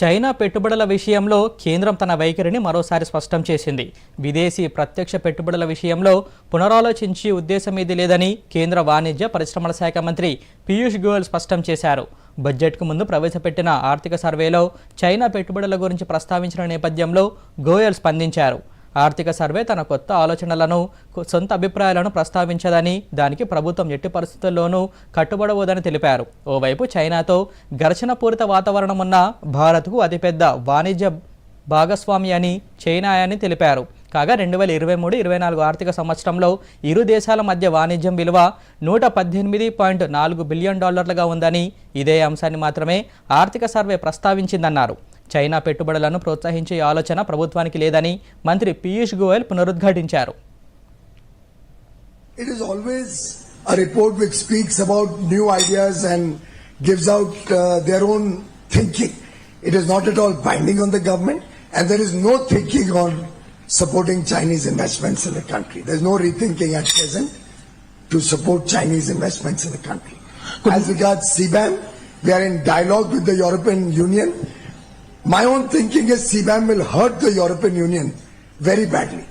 China పెట్టుబడుల విషయంలో కేంద్రం తన వైఖరిని మరోసారి స్పష్టం చేసింది. విదేశీ ప్రత్యక్ష పెట్టుబడుల విషయంలో పునరాలోచించి ఉద్దేశం ఇది లేదని కేంద్ర వాణిజ్య పరిశ్రమల శాఖ మంత్రి పీయూష్ గోయల్ స్పష్టం చేశారు. బడ్జెట్కు ముందు ప్రవేశపెట్టిన ఆర్థిక సర్వేలో చైనా పెట్టుబడుల గురించి ప్రస్తావించిన నేపథ్యంలో గోయల్ స్పందించారు. ఆర్థిక సర్వే తన కొత్త ఆలోచనలను సొంత అభిప్రాయాలను ప్రస్తావించదని దానికి ప్రభుత్వం ఎట్టి పరిస్థితుల్లోనూ కట్టుబడవద్దని తెలిపారు. ఓవైపు చైనాతో ఘర్షణపూరిత వాతావరణం ఉన్న భారత్కు అతిపెద్ద వాణిజ్య భాగస్వామి అని చైనా అని తెలిపారు. కాగా రెండు వేల ఇరవై మూడు ఇరవై నాలుగు ఆర్థిక సంవత్సరంలో ఇరు దేశాల మధ్య వాణిజ్యం విలువ నూట పద్దెనిమిది పాయింట్ నాలుగు బిలియన్ డాలర్లుగా ఉందని ఇదే అంశాన్ని మాత్రమే ఆర్థిక సర్వే ప్రస్తావించిందన్నారు. చైనా పెట్టుబడులను ప్రోత్సహించే ఆలోచన ప్రభుత్వానికి లేదని మంత్రి పీయూష్ గోయల్ పునరుద్ఘాటించారు It is always a report which speaks about new ideas and gives out uh, their own thinking. It is not at all binding on the government, and there is no thinking on supporting Chinese investments in the country. There's no rethinking at present to support Chinese investments in the country. As regards CBAM, we are in dialogue with the European Union. My own thinking is CBAM will hurt the European Union very badly.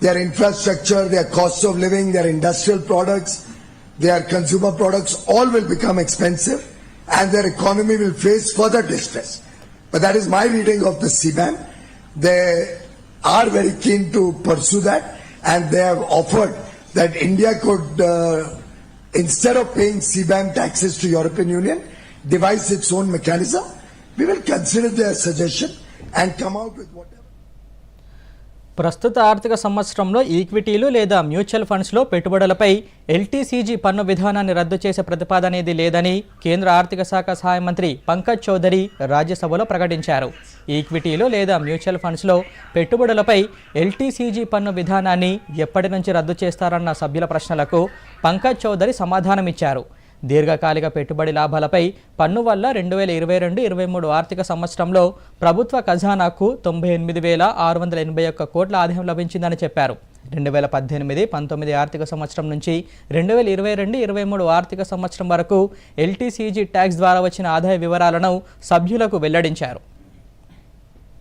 Their infrastructure, their costs of living, their industrial products, their consumer products all will become expensive and their economy will face further distress. But that is my reading of the CBAM. They are very keen to pursue that and they have offered that India could, uh, instead of paying CBAM taxes to European Union, devise its own mechanism. We will consider their suggestion and come out with whatever. ప్రస్తుత ఆర్థిక సంవత్సరంలో ఈక్విటీలు లేదా mutual ఫండ్స్లో పెట్టుబడులపై LTCG పన్ను విధానాన్ని రద్దు చేసే ప్రతిపాదన ఇది లేదని కేంద్ర ఆర్థిక శాఖ సహాయ మంత్రి పంకజ్ చౌదరి రాజ్యసభలో ప్రకటించారు ఈక్విటీలు లేదా మ్యూచువల్ ఫండ్స్లో పెట్టుబడులపై ఎల్టీసీజీ పన్ను విధానాన్ని ఎప్పటి నుంచి రద్దు చేస్తారన్న సభ్యుల ప్రశ్నలకు పంకజ్ చౌదరి సమాధానమిచ్చారు దీర్ఘకాలిక పెట్టుబడి లాభాలపై పన్ను వల్ల రెండు వేల ఇరవై రెండు ఇరవై మూడు ఆర్థిక సంవత్సరంలో ప్రభుత్వ ఖజానాకు తొంభై ఎనిమిది వేల ఆరు వందల ఎనభై ఒక్క కోట్ల ఆదాయం లభించిందని చెప్పారు. రెండు వేల పద్దెనిమిది పంతొమ్మిది ఆర్థిక సంవత్సరం నుంచి రెండు వేల ఇరవై రెండు ఇరవై మూడు ఆర్థిక సంవత్సరం వరకు ఎల్టీసీజీ ట్యాక్స్ ద్వారా వచ్చిన ఆదాయ వివరాలను సభ్యులకు వెల్లడించారు.